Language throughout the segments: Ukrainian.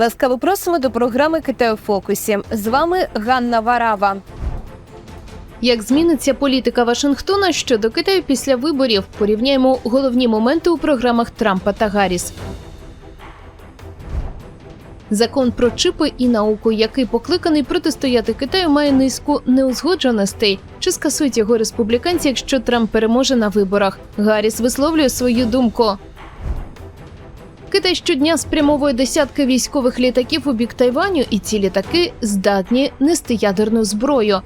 Ласкаво просимо до програми Китай фокусі. З вами Ганна Варава. Як зміниться політика Вашингтона щодо Китаю після виборів? Порівняємо головні моменти у програмах Трампа та Гарріс. Закон про чипи і науку, який покликаний протистояти Китаю, має низку неузгодженостей. Чи скасують його республіканці, якщо Трамп переможе на виборах? Гарріс висловлює свою думку. Китай щодня спрямовує десятки військових літаків у бік Тайваню, і ці літаки здатні нести ядерну зброю.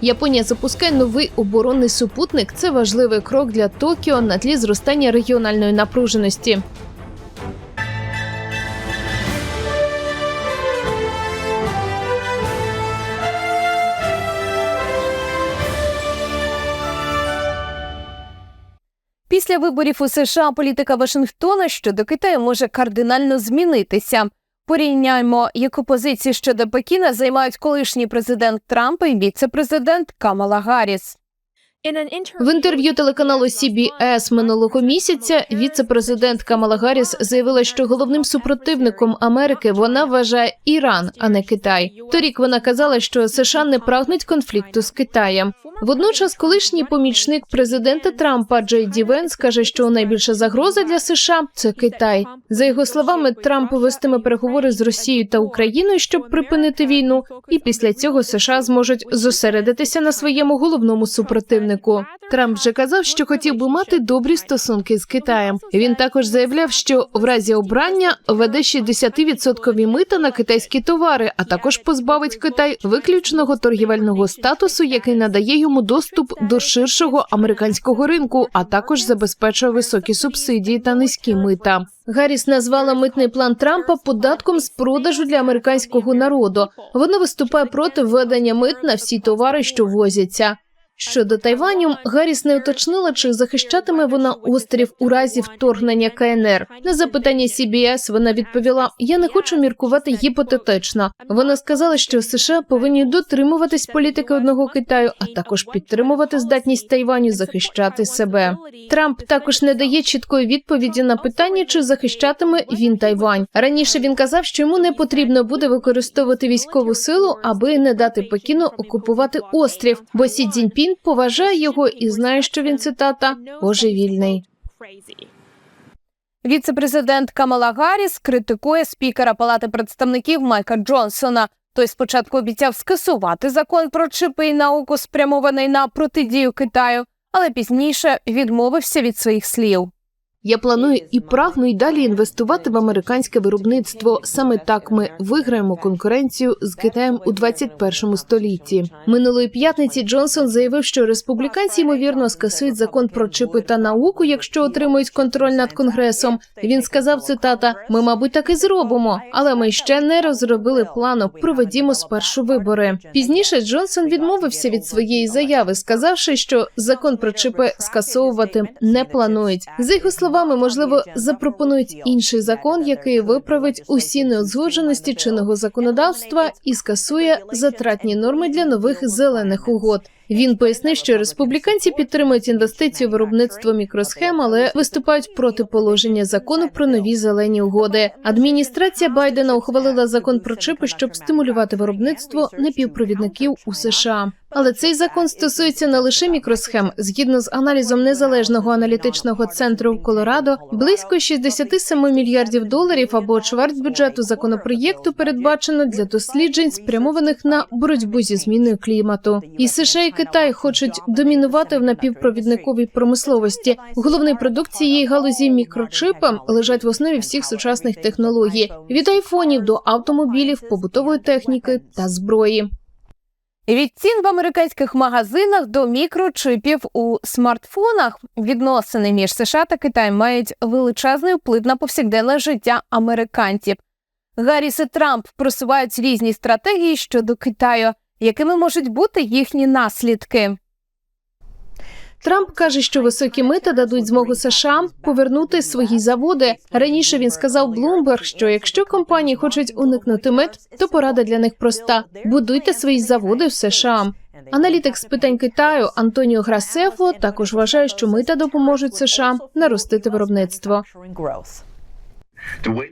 Японія запускає новий оборонний супутник. Це важливий крок для Токіо на тлі зростання регіональної напруженості. Після виборів у США політика Вашингтона щодо Китаю може кардинально змінитися. Порівняємо, яку позицію щодо Пекіна займають колишній президент Трамп і віце-президент Камала Гарріс. В інтерв'ю телеканалу CBS минулого місяця віце-президент Камала Гарріс заявила, що головним супротивником Америки вона вважає Іран, а не Китай. Торік вона казала, що США не прагнуть конфлікту з Китаєм. Водночас, колишній помічник президента Трампа Джей Ді Венс каже, що найбільша загроза для США це Китай. За його словами, Трамп вестиме переговори з Росією та Україною, щоб припинити війну, і після цього США зможуть зосередитися на своєму головному супротивнику. Трамп вже казав, що хотів би мати добрі стосунки з Китаєм. Він також заявляв, що в разі обрання веде 60% мита на китайські товари, а також позбавить Китай виключного торгівельного статусу, який надає йому доступ до ширшого американського ринку, а також забезпечує високі субсидії та низькі мита. Гарріс назвала митний план Трампа податком з продажу для американського народу. Вона виступає проти введення мит на всі товари, що возяться. Щодо Тайваню, Гарріс не уточнила, чи захищатиме вона острів у разі вторгнення КНР. На запитання CBS вона відповіла: Я не хочу міркувати гіпотетично. Вона сказала, що США повинні дотримуватись політики одного Китаю, а також підтримувати здатність Тайваню захищати себе. Трамп також не дає чіткої відповіді на питання, чи захищатиме він Тайвань. Раніше він казав, що йому не потрібно буде використовувати військову силу, аби не дати Пекіну окупувати острів, бо Сі Цзіньпін поважає його і знає, що він цитата божевільний. Віце-президент Камала Гарріс критикує спікера Палати представників Майка Джонсона. Той спочатку обіцяв скасувати закон про чипи і науку, спрямований на протидію Китаю, але пізніше відмовився від своїх слів. Я планую і прагну й далі інвестувати в американське виробництво. Саме так ми виграємо конкуренцію з Китаєм у 21 столітті. Минулої п'ятниці Джонсон заявив, що республіканці ймовірно скасують закон про чипи та науку, якщо отримують контроль над конгресом. Він сказав цитата: Ми, мабуть, так і зробимо, але ми ще не розробили плану. Проведімо спершу вибори. Пізніше Джонсон відмовився від своєї заяви, сказавши, що закон про чипи скасовувати не планують. За його словами, можливо, запропонують інший закон, який виправить усі неузгодженості чинного законодавства і скасує затратні норми для нових зелених угод. Він пояснив, що республіканці підтримують інвестиції в виробництво мікросхем, але виступають проти положення закону про нові зелені угоди. Адміністрація Байдена ухвалила закон про чипи, щоб стимулювати виробництво напівпровідників у США. Але цей закон стосується не лише мікросхем. Згідно з аналізом незалежного аналітичного центру в Колорадо, близько 67 мільярдів доларів або чверть бюджету законопроєкту передбачено для досліджень, спрямованих на боротьбу зі зміною клімату. І США і Китай хочуть домінувати в напівпровідниковій промисловості. Головний продукт цієї галузі мікрочипа лежать в основі всіх сучасних технологій від айфонів до автомобілів, побутової техніки та зброї. Від цін в американських магазинах до мікрочипів у смартфонах відносини між США та Китаєм мають величезний вплив на повсякденне життя американців. Гарріс і Трамп просувають різні стратегії щодо Китаю, якими можуть бути їхні наслідки. Трамп каже, що високі мита дадуть змогу США повернути свої заводи. Раніше він сказав Блумберг, що якщо компанії хочуть уникнути мит, то порада для них проста: будуйте свої заводи в США. Аналітик з питань Китаю Антоніо Грасефо також вважає, що мита допоможуть США наростити виробництво.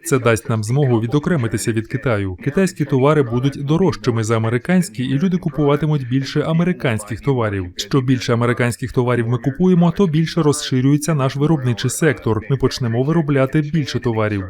Це дасть нам змогу відокремитися від Китаю. Китайські товари будуть дорожчими за американські, і люди купуватимуть більше американських товарів. Що більше американських товарів ми купуємо, то більше розширюється наш виробничий сектор. Ми почнемо виробляти більше товарів.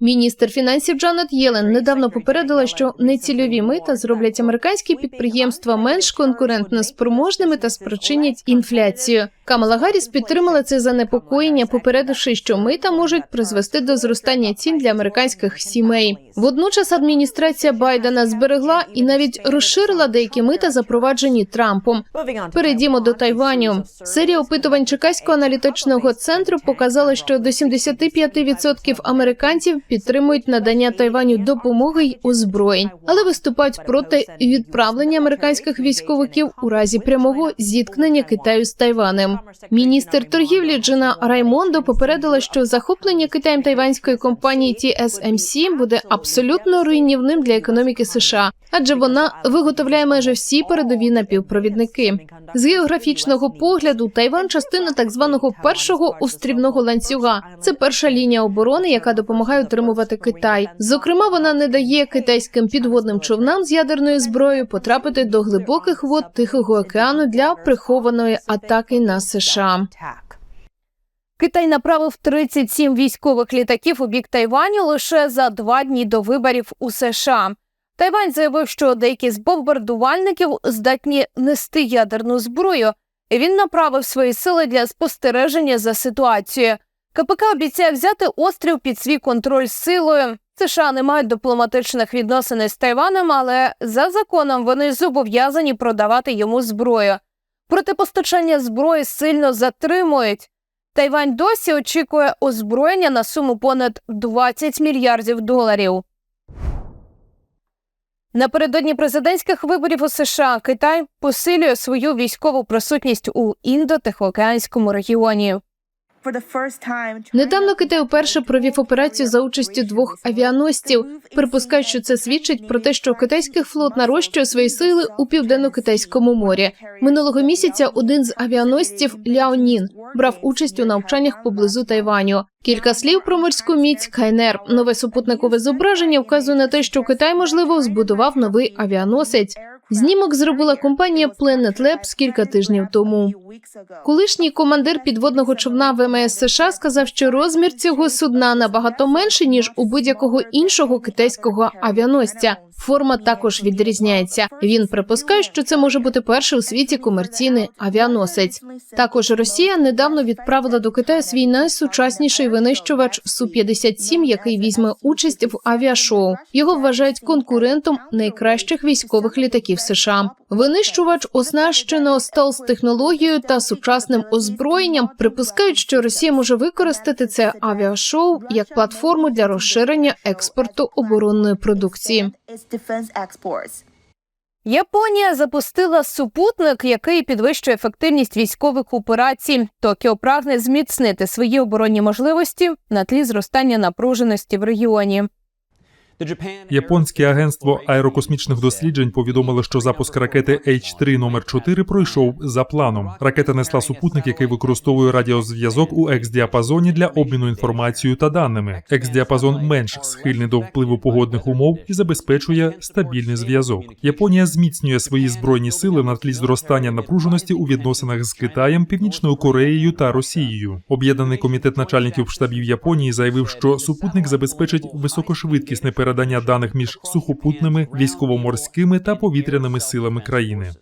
Міністр фінансів Джанет Єлен недавно попередила, що нецільові мита зроблять американські підприємства менш конкурентно спроможними та спричинять інфляцію. Камала Гарріс підтримала це занепокоєння, попередивши, що мита можуть призвести до зростання цін для американських сімей. Водночас адміністрація Байдена зберегла і навіть розширила деякі мита, запроваджені Трампом. Перейдімо до Тайваню. Серія опитувань Чекаського аналітичного центру показала, що до 75% американців підтримують надання Тайваню допомоги й озброєнь, але виступають проти відправлення американських військовиків у разі прямого зіткнення Китаю з Тайванем. Міністр торгівлі Джина Раймондо попередила, що захоплення Китаєм тайванської компанії TSMC буде абсолютно руйнівним для економіки США, адже вона виготовляє майже всі передові напівпровідники. З географічного погляду Тайван частина так званого першого острівного ланцюга. Це перша лінія оборони, яка допомагає утримувати Китай. Зокрема, вона не дає китайським підводним човнам з ядерною зброєю потрапити до глибоких вод Тихого океану для прихованої атаки на США. Китай направив 37 військових літаків у бік Тайваню лише за два дні до виборів у США. Тайвань заявив, що деякі з бомбардувальників здатні нести ядерну зброю. Він направив свої сили для спостереження за ситуацією. КПК обіцяє взяти острів під свій контроль силою. США не мають дипломатичних відносин з Тайваном, але за законом вони зобов'язані продавати йому зброю. Протипостачання зброї сильно затримують. Тайвань досі очікує озброєння на суму понад 20 мільярдів доларів. Напередодні президентських виборів у США Китай посилює свою військову присутність у індо-тихоокеанському регіоні. Недавно Китай вперше провів операцію за участю двох авіаносців. Припускають, що це свідчить про те, що китайський флот нарощує свої сили у південно-китайському морі. Минулого місяця один з авіаносців Ляонін брав участь у навчаннях поблизу Тайваню. Кілька слів про морську міць Кайнер. Нове супутникове зображення вказує на те, що Китай можливо збудував новий авіаносець. Знімок зробила компанія Planet Labs кілька тижнів тому. Колишній командир підводного човна ВМС США сказав, що розмір цього судна набагато менший ніж у будь-якого іншого китайського авіаносця. Форма також відрізняється. Він припускає, що це може бути перший у світі комерційний авіаносець. Також Росія недавно відправила до Китаю свій найсучасніший винищувач су 57 який візьме участь в авіашоу. Його вважають конкурентом найкращих військових літаків США. Винищувач оснащено стелс технологією та сучасним озброєнням. Припускають, що Росія може використати це авіашоу як платформу для розширення експорту оборонної продукції. Японія запустила супутник, який підвищує ефективність військових операцій. Токіо прагне зміцнити свої оборонні можливості на тлі зростання напруженості в регіоні. Японське агентство аерокосмічних досліджень повідомило, що запуск ракети H3 номер 4 пройшов за планом. Ракета несла супутник, який використовує радіозв'язок у екс-діапазоні для обміну інформацією та даними. Екс-діапазон менш схильний до впливу погодних умов і забезпечує стабільний зв'язок. Японія зміцнює свої збройні сили на тлі зростання напруженості у відносинах з Китаєм, Північною Кореєю та Росією. Об'єднаний комітет начальників штабів Японії заявив, що супутник забезпечить високошвидкісне передання даних між сухопутними, військово-морськими та повітряними силами країни.